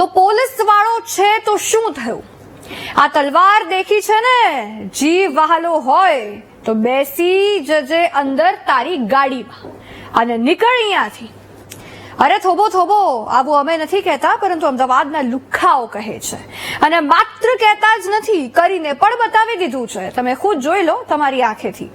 તો પોલીસ વાળો છે તો શું થયું? આ તલવાર દેખી છે ને? જીવ વહાલો હોય તો બેસી જજે અંદર તારી ગાડીમાં અને નીકળ અહીંયાથી. અરે થોબો થોબો આવું અમે નથી કહેતા, પરંતુ અમદાવાદના લુખ્ખાઓ કહે છે. અને માત્ર કહેતા જ નથી, કરીને પણ બતાવી દીધું છે. તમે ખુદ જોઈ લો તમારી આંખેથી.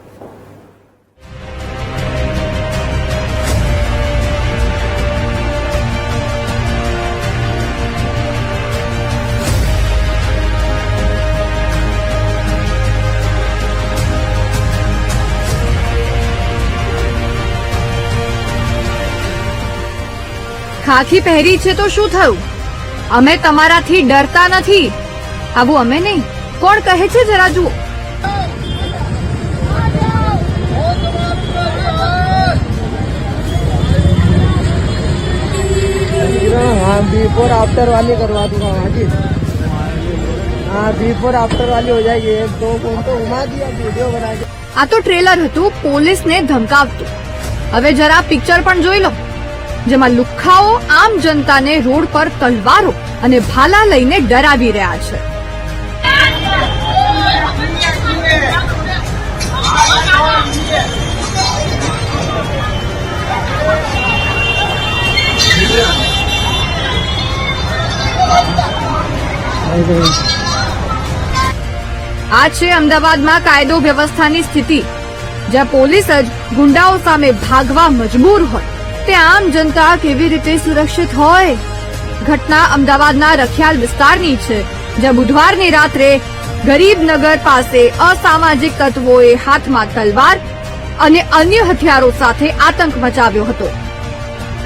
ખાખી પહેરી છે તો શું થયું અમે તમારાથી ડરતા નથી આવું અમે નહીં કોણ કહે છે જરા જુઓ हाँ बिफोर आफ्टर वाली करवा दूंगा वहाँ की हाँ बिफोर आफ्टर वाली हो जाएगी एक दो फोन तो घुमा दिया वीडियो बना के આ તો ટ્રેલર હતું પોલીસને ધમકાવતું હવે જરા પિક્ચર પણ જોઈ લો જેમાં લુખ્ખાઓ આમ જનતાને રોડ પર તલવારો અને ભાલા લઈને ડરાવી રહ્યા છે. આ છે અમદાવાદમાં કાયદો વ્યવસ્થાની સ્થિતિ, જ્યાં પોલીસ જ ગુંડાઓ સામે ભાગવા મજબૂર હોય. તે આમ જનતા કેવી રીતે સુરક્ષિત હોય? ઘટના અમદાવાદના રખિયાલ વિસ્તારની છે, જ્યાં બુધવારની રાત્રે ગરીબનગર પાસે અસામાજિક તત્વોએ હાથમાં તલવાર અને અન્ય હથિયારો સાથે આતંક મચાવ્યો હતો.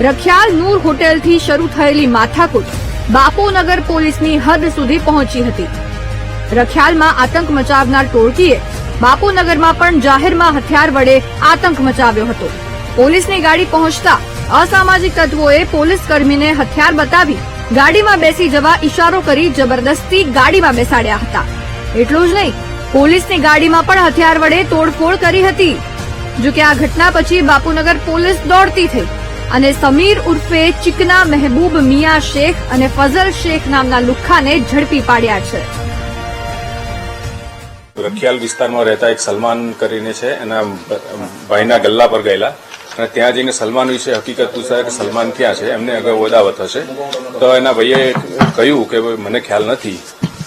રખિયાલ નૂર હોટેલથી શરૂ થયેલી માથાકૂટ બાપુનગર પોલીસની હદ સુધી પહોંચી હતી. રખિયાલમાં આતંક મચાવનાર ટોળકીએ બાપુનગરમાં પણ જાહેરમાં હથિયાર વડે આતંક મચાવ્યો હતો. પોલીસની ગાડી પહોંચતા અસામાજિક તત્વોએ પોલીસ કર્મીને હથિયાર બતાવી ગાડીમાં બેસી જવા ઇશારો કરી જબરદસ્તી ગાડીમાં બેસાડ્યા હતા. એટલું જ નહીં, પોલીસની ગાડીમાં પણ હથિયાર વડે તોડફોડ કરી હતી. જોકે આ ઘટના પછી બાપુનગર પોલીસ દોડતી થઈ અને સમીર ઉર્ફે ચિકના મહેબૂબ મિયા શેખ અને ફઝલ શેખ નામના લુખ્ખાને ઝડપી પાડ્યા છે. રખિયાલ વિસ્તારમાં રહેતા એક સલમાન કરીને છે. એના ભાઈના ગલ્લા પર ગયેલા. અને ત્યાં જઈને સલમાન વિશે હકીકત પૂછતા કે સલમાન ક્યાં છે, એમને અગાઉ અદાવત હશે. તો એના ભાઈએ કહ્યું કે મને ખ્યાલ નથી.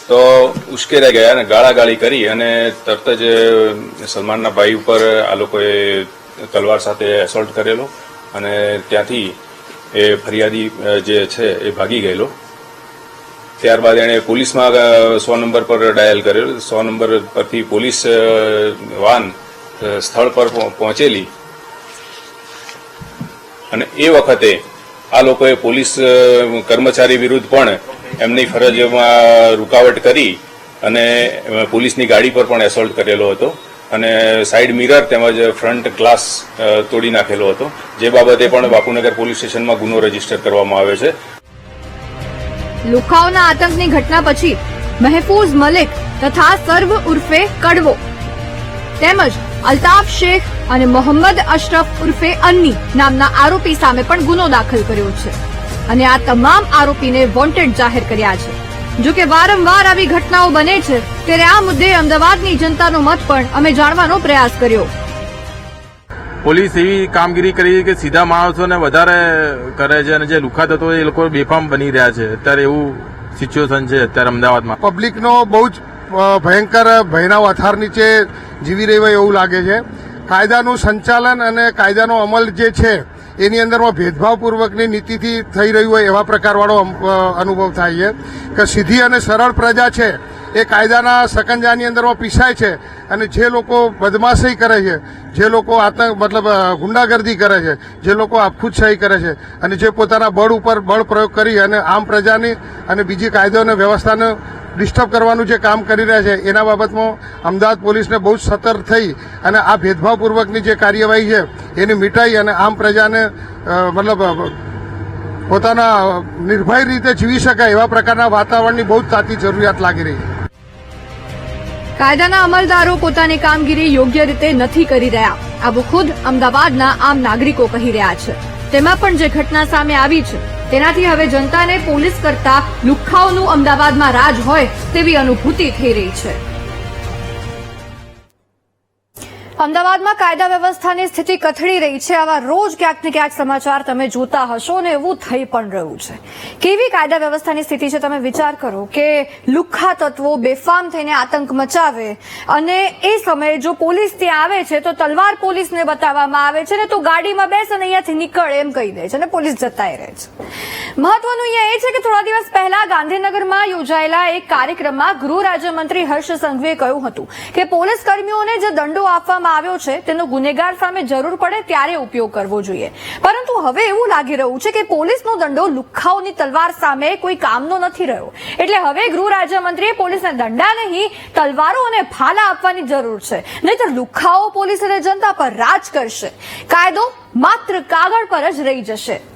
તો ઉશ્કેરાઈ ગયા અને ગાળાગાળી કરી અને તરત જ સલમાનના ભાઈ ઉપર આ લોકોએ તલવાર સાથે એસોલ્ટ કરેલો અને ત્યાંથી એ ફરિયાદી જે છે, એ ભાગી ગયેલો. ત્યારબાદ એણે પોલીસમાં સો નંબર પર ડાયલ કર્યો સો નંબર પરથી પોલીસ વાન સ્થળ પર પહોંચેલી અને એ વખતે આ લોકોએ પોલીસ કર્મચારી વિરુદ્ધ પણ એમની ફરજમાં રૂકાવટ કરી અને પોલીસની ગાડી પર પણ એસોલ્ટ કરેલો હતો અને સાઈડ મિરર તેમજ ફ્રન્ટ ગ્લાસ તોડી નાખેલો હતો. જે બાબતે પણ બાપુનગર પોલીસ સ્ટેશનમાં ગુનો રજિસ્ટર કરવામાં આવ્યો છે. લુખાઓના આતંકની ઘટના પછી મહેફૂઝ મલિક તથા સર્વ ઉર્ફે કડવો તેમજ અલ્તાફ શેખ અને મોહમ્મદ અશરફ ઉર્ફે અન્ની નામના આરોપી સામે પણ ગુનો દાખલ કર્યો છે. અને આ તમામ આરોપીને વોન્ટેડ જાહેર કર્યા છે. જો કે વારંવાર આવી ઘટનાઓ બને છે ત્યારે આ મુદ્દે અમદાવાદની જનતાનો મત પણ અમે જાણવાનો પ્રયાસ કર્યો. પોલીસ એવી કામગીરી કરી કે સીધા માણસોને વધારે કરે છે અને જે લુખાત હતો એ લોકો બેફામ બની રહ્યા છે. અત્યારે એવું સિચ્યુએશન છે અત્યારે અમદાવાદમાં. પબ્લિકનો બહુ જ ભયંકર ભયના અથાર નીચે જીવી રહી હોય એવું લાગે છે. કાયદાનું સંચાલન અને કાયદાનો અમલ જે છે, એની અંદરમાં ભેદભાવપૂર્વકની નીતિથી થઈ રહ્યું હોય એવા પ્રકારવાળો અનુભવ થાય છે. કે સીધી અને સરળ પ્રજા છે, એ કાયદાના સકંજાની અંદરમાં પીસાય છે અને જે લોકો બદમાશી કરે છે, જે લોકો આતંક, મતલબ ગુંડાગર્દી કરે છે, જે લોકો આપખુદશાહી કરે છે અને જે પોતાના બળ ઉપર બળ પ્રયોગ કરી અને આમ પ્રજાની અને બીજી કાયદો અને વ્યવસ્થાને ડિસ્ટર્બ કરવાનું જે કામ કરી રહ્યા છે, એના બાબતમાં અમદાવાદ પોલીસને બહુ જ સતર્ક થઈ અને આ ભેદભાવપૂર્વકની જે કાર્યવાહી છે, એની મીઠાઈ અને આમ પ્રજાને મતલબ પોતાના નિર્ભય રીતે જીવી શકાય એવા પ્રકારના વાતાવરણની બહુ જ તાતી જરૂરિયાત લાગી રહી છે. કાયદાના અમલદારો પોતાની કામગીરી યોગ્ય રીતે નથી કરી રહ્યા. આવું ખુદ અમદાવાદના આમ નાગરિકો કહી રહ્યા છે. તેમાં પણ જે ઘટના સામે આવી છે તેનાથી હવે જનતાને પોલીસ કરતા લુખ્ખાઓનું અમદાવાદમાં રાજ હોય તેવી અનુભૂતિ થઈ રહી છે. અમદાવાદમાં કાયદા વ્યવસ્થાની સ્થિતિ કથળી રહી છે. આવા રોજ ક્યાંક ને ક્યાંક સમાચાર તમે જોતા હશો ને એવું થઈ પણ રહ્યું છે. કેવી કાયદા વ્યવસ્થાની સ્થિતિ છે તમે વિચાર કરો કે લુખ્ખા તત્વો બેફામ થઈને આતંક મચાવે અને એ સમયે જો પોલીસ ત્યાં આવે છે તો તલવાર પોલીસને બતાવવામાં આવે છે ને તો ગાડીમાં બેસ અને અહીંયાથી નીકળ એમ કહી દે છે અને પોલીસ જતાય રહે છે. મહત્વનું અહીંયા એ છે કે થોડા દિવસ પહેલા ગાંધીનગરમાં યોજાયેલા એક કાર્યક્રમમાં ગૃહ રાજ્યમંત્રી હર્ષ સંઘવીએ કહ્યું હતું કે પોલીસ કર્મીઓને જે દંડો આપવામાં આવ્યો છે, તેનો ગુનેગાર સામે જરૂર પડે ત્યારે ઉપયોગ કરવો જોઈએ. પરંતુ હવે એવું લાગી રહ્યું છે કે પોલીસનો દંડો લુખ્ખાઓની તલવાર સામે કોઈ કામનો નથી રહ્યો. એટલે હવે ગૃહ રાજ્યમંત્રીએ પોલીસને દંડા નહીં, તલવારો અને ફાલા આપવાની જરૂર છે. નહીતર લુખ્ખાઓ પોલીસ અને જનતા પર રાજ કરશે. કાયદો માત્ર કાગળ પર જ રહી જશે.